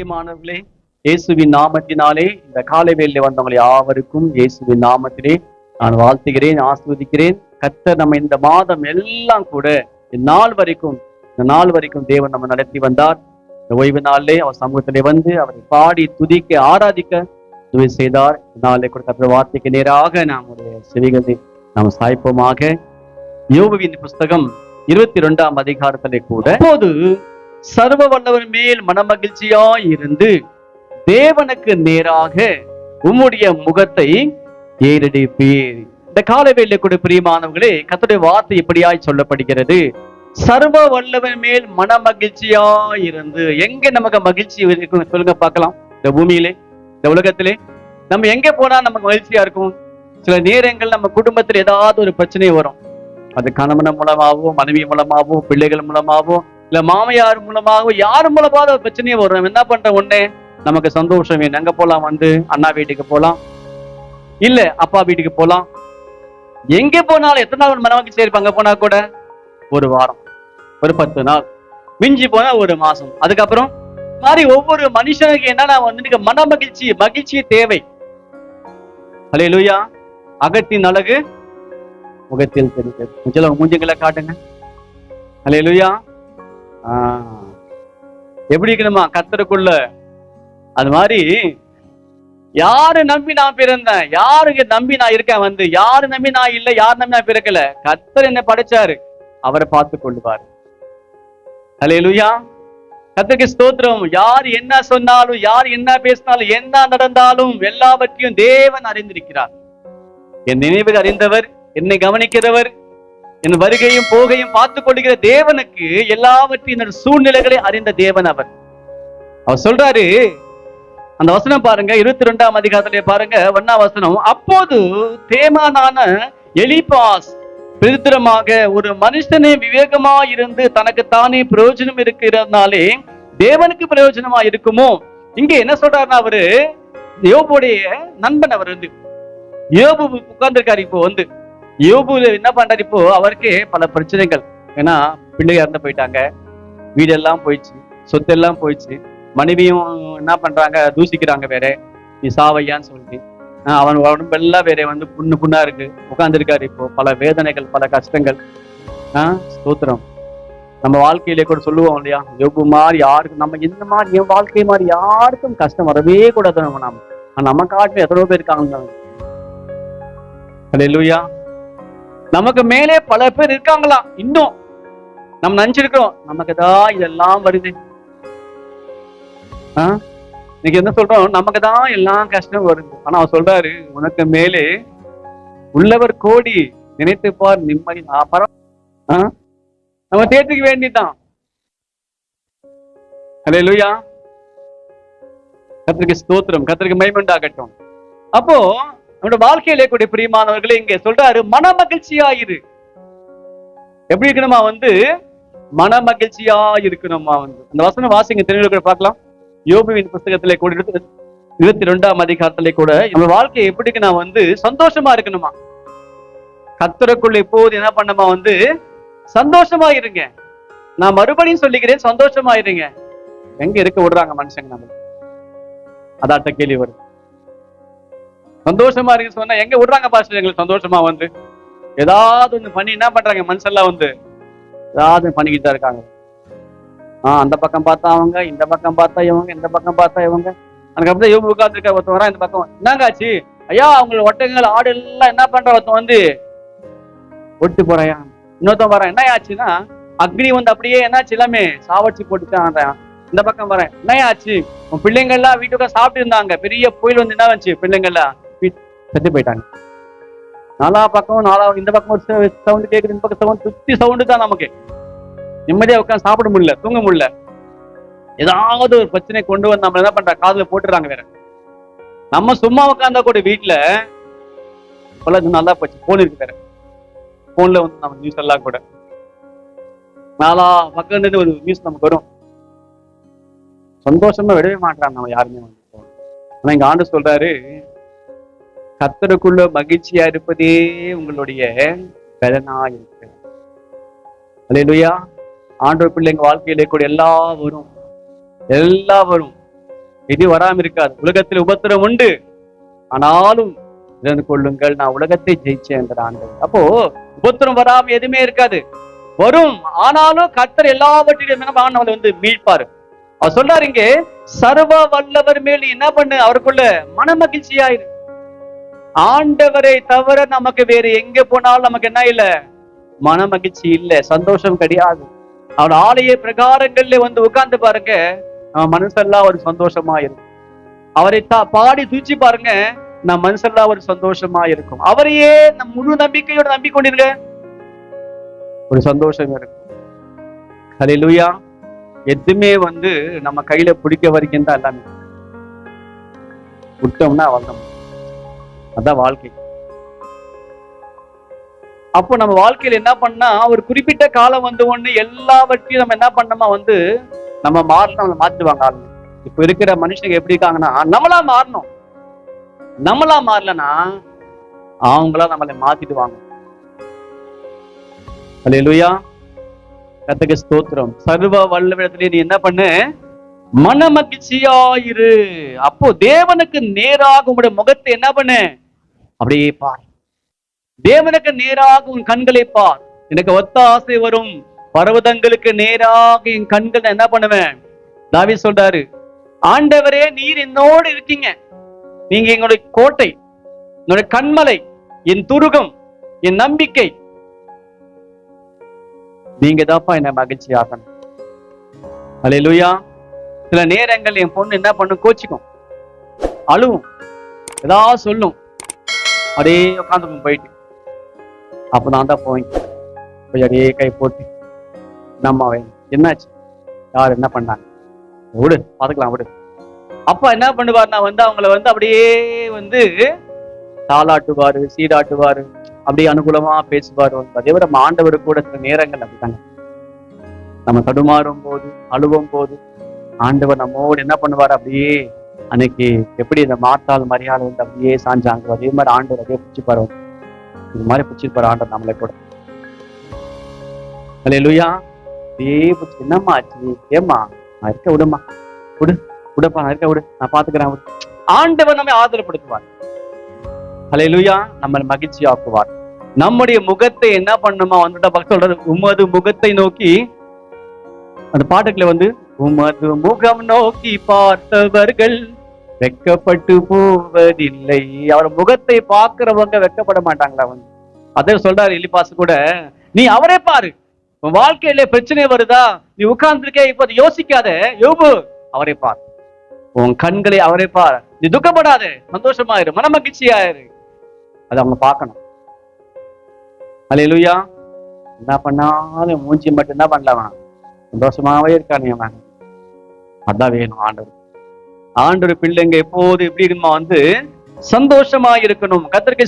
பிரியமானவர்களே இயேசுவின் நாமத்தினாலே இந்த காலை வேளையிலே வந்தவங்களை யாவருக்கும் இயேசுவின் நாமத்திலே நான் வாழ்த்துகிறேன் ஆஸ்வதிக்கிறேன். கத்த நம்ம இந்த மாதம் எல்லாம் கூட இந்த நாள் வரைக்கும் இந்த நாள் வரைக்கும் தேவன் நம்ம நடத்தி வந்தார். இந்த ஓய்வு நாளிலே அவர் சமூகத்திலே வந்து அவரை பாடி துதிக்க ஆராதிக்க உதவி செய்தார். இந்த கொடுத்த வார்த்தைக்கு நேராக நம்முடைய செவிகளை நாம் சாய்ப்போமாக. யோபுவின் புஸ்தகம் இருபத்தி ரெண்டாம் அதிகாரத்திலே கூட அப்போது சர்வ வல்லவர் மேல் மனமகிழ்ச்சியாய் இருந்து தேவனுக்கு நேராக உம்முடைய முகத்தை ஏறெடுப்பீர். இந்த காலவேளை கூட பிரியமானவர்களே கத்துடைய வார்த்தை இப்படியாய் சொல்லப்படுகிறது. சர்வ வல்லவன் மேல் மனமகிழ்ச்சியாய் இருந்து எங்க நமக்கு மகிழ்ச்சி இருக்கும் சொல்லுங்க பார்க்கலாம். இந்த பூமியிலே இந்த உலகத்திலே. நம்ம எங்க போனா நமக்கு மகிழ்ச்சியா இருக்கும்? சில நேரங்கள் நம்ம குடும்பத்தில் ஏதாவது ஒரு பிரச்சனை வரும். அது கணவன் மூலமாகவும் மனைவி மூலமாகவும் பிள்ளைகள் மூலமாகவும் இல்ல மாமியார் மூலமாக யார் மூலமாவது ஒரு பிரச்சனையே வரும். என்ன பண்ற உடனே நமக்கு சந்தோஷம். வேணும் எங்க போலாம் வந்து? அண்ணா வீட்டுக்கு போலாம். இல்ல அப்பா வீட்டுக்கு போலாம். எங்க போனாலும் எத்தனை நாள் மனமகிழ்ச்சி சேர்ப்பாங்க அங்க போனா கூட? ஒரு வாரம் ஒரு பத்து நாள். மிஞ்சி போனா ஒரு மாசம். அதுக்கப்புறம் மாதிரி ஒவ்வொரு மனுஷனுக்கு என்னன்னா வந்து மன மகிழ்ச்சி மகிழ்ச்சி தேவை. ஹலே லூயா அகத்தின் அழகு முகத்தில் தெரிகிறது. கொஞ்சம் மூஞ்சிங்களை காட்டுங்க. ஹலே லூயா எப்படி இருக்கணுமா? கத்தருக்குள்ள அது மாதிரி யாரு நம்பி நான் பிறந்தேன்? யாருக்கு நம்பி நான் இருக்கேன் வந்து? யாரு நம்பி நான் இல்லை? யார் நம்பி நான் பிறக்கல? கத்தர் என்ன படைச்சாரு. அவரை பார்த்து கொள்வார் ஹலே லுயா கத்தருக்கு ஸ்தோத்திரம். யார் என்ன சொன்னாலும் யார் என்ன பேசினாலும் என்ன நடந்தாலும் எல்லாவற்றையும் தேவன் அறிந்திருக்கிறார். என் நினைவு அறிந்தவர் என்னை கவனிக்கிறவர் என் வருகையும் போகையும் பார்த்துக் கொள்கிற தேவனுக்கு எல்லாவற்றையும் என்னோட சூழ்நிலைகளை அறிந்த தேவன் அவர். அவர் சொல்றாரு அந்த வசனம் பாருங்க இருபத்தி ரெண்டாம் அதிகாரத்திலே பாருங்க ஒன்னா வசனம் அப்போது தேமானான எலிபாஸ் பிரதித்திரமாக ஒரு மனுஷனே விவேகமா இருந்து தனக்கு தானே பிரயோஜனம் இருக்கிறதுனாலே தேவனுக்கு பிரயோஜனமா இருக்குமோ? இங்க என்ன சொல்றாருன்னா அவரு யோபுடைய நண்பன் அவர் வந்து. யோபு உட்கார்ந்துருக்காரு இப்போ வந்து. யோபு என்ன பண்றாரு இப்போ? அவருக்கு பல பிரச்சனைகள். ஏன்னா பிள்ளைங்க இறந்து போயிட்டாங்க. வீடெல்லாம் போயிடுச்சு. சொத்தெல்லாம் போயிடுச்சு. மனைவியும் என்ன பண்றாங்க? தூசிக்கிறாங்க வேற. நீ சாவையான்னு சொல்லிட்டு. ஆஹ் அவன் உடம்பெல்லாம் வேற வந்து புண்ணு புண்ணா இருக்கு. உட்காந்துருக்காரு இப்போ. பல வேதனைகள் பல கஷ்டங்கள். ஆஹ் ஸ்தோத்திரம். நம்ம வாழ்க்கையிலே கூட சொல்லுவோம் இல்லையா? யோபு மாதிரி யாருக்கும் நம்ம இந்த மாதிரி என் வாழ்க்கை மாதிரி யாருக்கும் கஷ்டம் வரவே கூடாது நம்ம நாம ஆனா நம்ம காட்டுல எத்தனையோ பேர் இருக்காங்க. அல்லேலூயா நமக்கு மேலே பல பேர் இருக்காங்களா? இன்னும். நம்ம நினைச்சிருக்கிறோம் நமக்கு தான் இதெல்லாம் வருது. ஆஹ் இன்னைக்கு என்ன சொல்றோம்? நமக்கு தான் எல்லாம் கஷ்டம் வருது. ஆனா அவர் சொல்றாரு உனக்கு மேலே உள்ளவர் கோடி நினைத்துப்பார் நிம்மதி. ஆ, நம்ம தேர்த்துக்க வேண்டியதுதான். ஹலே லூயா கத்திரிக்கு ஸ்தோத்திரம். கத்திரிக்கு மைமண்டாகட்டும் அப்போ நம்முடைய வாழ்க்கையிலே கூடிய பிரியமானவர்களே இங்க சொல்றாரு மன மகிழ்ச்சியாயிரு எப்படி இருக்கணுமா வந்து? மன மகிழ்ச்சியா இருக்கணுமா வந்து. அந்த வசனம் வாசிங்க தெளிவு பார்க்கலாம். யோபுவின் புஸ்தகத்திலே கூட இருபத்தி- இருபத்தி ரெண்டாம் அதிகாரத்திலே கூட நம்ம வாழ்க்கை எப்படிக்கு நான் வந்து சந்தோஷமா இருக்கணுமா? கத்தருக்குள்ள எப்போது என்ன பண்ணமா வந்து சந்தோஷமா இருங்க நான் மறுபடியும் சொல்லிக்கிறேன் சந்தோஷமா இருங்க எங்க இருக்க விடுறாங்க மனுஷங்க நம்ம அதாட்ட கேள்வி வரும். சந்தோஷமா இருக்கு சொன்னா எங்க விடுறாங்க பாஸ்டர் எங்களுக்கு சந்தோஷமா வந்து. ஏதாவது ஒண்ணு பண்ணி என்ன பண்றாங்க? மனுஷெல்லாம் வந்து ஏதாவது பண்ணிக்கிட்டு தான் இருக்காங்க. ஆஹ் அந்த பக்கம் பார்த்தா அவங்க இந்த பக்கம் பார்த்தா இவங்க இந்த பக்கம் பார்த்தா இவங்க. அதுக்கப்புறம் இவங்க உட்காந்துருக்க ஒருத்தன் வரா இந்த பக்கம் என்னங்க ஆச்சு? ஐயா அவங்க ஒட்டகங்கள் ஆடு எல்லாம் என்ன பண்ற? ஒருத்தன் வந்து ஒட்டு போறாயா? இன்னொருத்தன் வரான். என்ன ஆச்சுன்னா அக்னி வந்து அப்படியே என்னாச்சு? எல்லாமே சாவடிச்சு போட்டுட்டான் இந்த பக்கம் வரேன். என்ன ஆச்சு? உன் பிள்ளைங்கள்லாம் வீட்டுக்கு சாப்பிட்டு இருந்தாங்க. பெரிய புயல் வந்து என்ன வந்துச்சு பிள்ளைங்கள்லாம். எல்லாம் செத்து போயிட்டாங்க. நாலா பக்கம் நாலா இந்த பக்கம் ஒரு சவுண்ட் கேட்குது இந்த பக்கம் சவுண்ட் சுத்தி சவுண்டு தான் நமக்கு. நிம்மதியா உட்காந்து சாப்பிட முடியல தூங்க முடியல. ஏதாவது ஒரு பிரச்சனை கொண்டு வந்து நம்ம என்ன பண்ற காதுல போட்டுறாங்க வேற. நம்ம சும்மா உட்காந்தா கூட வீட்டுல இப்பெல்லாம் இது நல்லா போச்சு போன் இருக்கு வேற. போன்ல வந்து நம்ம நியூஸ் எல்லாம் கூட. நாலா பக்கம் இருந்து ஒரு நியூஸ் நமக்கு வரும். சந்தோஷமா விடவே மாட்டாங்க நம்ம யாருமே வந்து. ஆனா இங்க ஆண்டு சொல்றாரு கத்தருக்குள்ள மகிழ்ச்சியா இருப்பதே உங்களுடைய பலனா இருக்கு அல்லேலூயா ஆண்டவர் பிள்ளைங்க வாழ்க்கையிலே கூட எல்லாம் வரும் எல்லாம் வரும் இது வராம இருக்காது. உலகத்தில் உபத்திரம் உண்டு. ஆனாலும் இருந்து கொள்ளுங்கள் நான் உலகத்தை ஜெயிச்சேன் என்ற ஆண்டவர். அப்போ உபத்திரம் வராம எதுவுமே இருக்காது. வரும். ஆனாலும் கர்த்தர் எல்லாவற்றிலும் நம்மளை வந்து மீட்பாரு. அவர் சொல்றாரு இங்கே சர்வ வல்லவர் மேல் என்ன பண்ணு? அவருக்குள்ள மன மகிழ்ச்சியாயிரு ஆண்டவரை தவிர நமக்கு வேற எங்க போனாலும் நமக்கு என்ன இல்ல? மன மகிழ்ச்சி இல்ல சந்தோஷம் கிடையாது. அவர் ஆலய பிரகாரங்கள்ல வந்து உட்கார்ந்து பாருங்க நம்ம மனசெல்லாம் ஒரு சந்தோஷமா இருக்கும். அவரை தா பாடி தூச்சி பாருங்க நம்ம மனசெல்லாம் ஒரு சந்தோஷமா இருக்கும். அவரையே நம் முழு நம்பிக்கையோட நம்பிக்கொண்டிருங்க ஒரு சந்தோஷம் இருக்கும். ஹalleluya எதுவுமே வந்து நம்ம கையில பிடிக்க வரைக்கும் தான் எல்லாமே விட்டோம்னா வந்தோம் அதான் வாழ்க்கை. அப்போ நம்ம வாழ்க்கையில என்ன பண்ணா ஒரு குறிப்பிட்ட காலம் வந்து ஒன்று எல்லாவற்றையும் நம்ம என்ன பண்ணோமா வந்து நம்ம மாறணும் நம்மளை மாற்றிடுவாங்க ஆளுங்க. இப்ப இருக்கிற மனுஷங்க எப்படி இருக்காங்கன்னா நம்மளா மாறணும். நம்மளா மாறலன்னா அவங்களா நம்மளை மாத்திடுவாங்க. அல்லையா கத்துக்கு ஸ்தோத்திரம். சர்வ வல்லவிடத்திலே நீ என்ன பண்ணு மன மகிழ்ச்சியாயிரு அப்போ தேவனுக்கு நேராக உங்களுடைய முகத்தை என்ன பண்ணு? அப்படியே பார். தேவனுக்கு நேராக உன் கண்களை பார். எனக்கு ஒத்த ஆசை வரும். பர்வதங்களுக்கு நேராக என் கண்களை என்ன பண்ணுவேன்? தாவி சொல்றாரு ஆண்டவரே நீர் என்னோடு இருக்கீங்க. நீங்க எங்களுடைய கோட்டை என்னுடைய கண்மலை என் துருகம் என் நம்பிக்கை. நீங்க தான்ப்பா என்ன மகிழ்ச்சி ஆகணும் அலையிலுயா சில நேரங்கள் என் பொண்ணு என்ன பண்ணும்? கோச்சிக்கும். அழுவும். ஏதாவது சொல்லும். அப்படியே உட்காந்துக்கும் போயிட்டு. அப்ப நான் தான் போய் போய் அப்படியே கை போட்டு. நம்ம என்னாச்சு? யார் என்ன பண்ணாங்க? விடு பார்த்துக்கலாம் விடு. அப்பா என்ன பண்ணுவாருன்னா வந்து அவங்கள வந்து அப்படியே வந்து தாளாட்டுவாரு சீடாட்டுவார். அப்படியே அனுகூலமா பேசுவாரு. அதே விட நம்ம ஆண்டவர் கூட சில நேரங்கள் அப்படித்தாங்க. நம்ம தடுமாறும் போது அழுவும் போது ஆண்டவர் நம்மோடு என்ன பண்ணுவார் அப்படியே அன்னைக்கு எப்படி இந்த மாத்தால் மரியாதை வந்து அப்படியே சாஞ்சாங்க? அதே மாதிரி ஆண்டவர் அப்படியே பிடிச்சிப்பாரு இது மாதிரி பிடிச்சிருப்பாரு ஆண்டவர் நம்மளை கூட. அல்லேலூயா அப்படியே பிடிச்சி என்னம்மா ஆச்சு ஏம்மா? நான் இருக்க விடுமா விடு விடுப்பா நான் இருக்க விடு. நான் பாத்துக்கிறேன் ஆண்டவர் நம்மை ஆதரப்படுத்துவார். அல்லேலூயா நம்மளை மகிழ்ச்சி ஆக்குவார் நம்முடைய முகத்தை என்ன பண்ணுமா? வந்துட்ட சொல்றது உமது முகத்தை நோக்கி. அந்த பாட்டுக்குள்ள வந்து உமது முகம் நோக்கி பார்த்தவர்கள் வெக்கப்பட்டு போவதில்லை. அவர் முகத்தை பார்க்கிறவங்க வெக்கப்பட மாட்டாங்களா அவங்க அதே சொல்றாரு இலிபாசு கூட நீ அவரே பாரு. உன் வாழ்க்கையில பிரச்சனை வருதா? நீ உட்கார்ந்துருக்கே இப்ப அதை யோசிக்காத. யோபு அவரை பார். உன் கண்களை அவரை பார். நீ துக்கப்படாத. சந்தோஷமாயிரு. மன மகிழ்ச்சியாயிரு. அதை அவங்க பார்க்கணும். அல்லேலூயா என்ன பண்ணாலும் மூஞ்சி மட்டும் என்ன பண்ணலாம்? சந்தோஷமாவே இருக்கானே அவன். அதான் வேணும் ஆண்டவர். ஆண்டவர் பிள்ளைங்க எப்போது எப்படி இருக்குமா வந்து சந்தோஷமா இருக்கணும் கத்திரிக்கை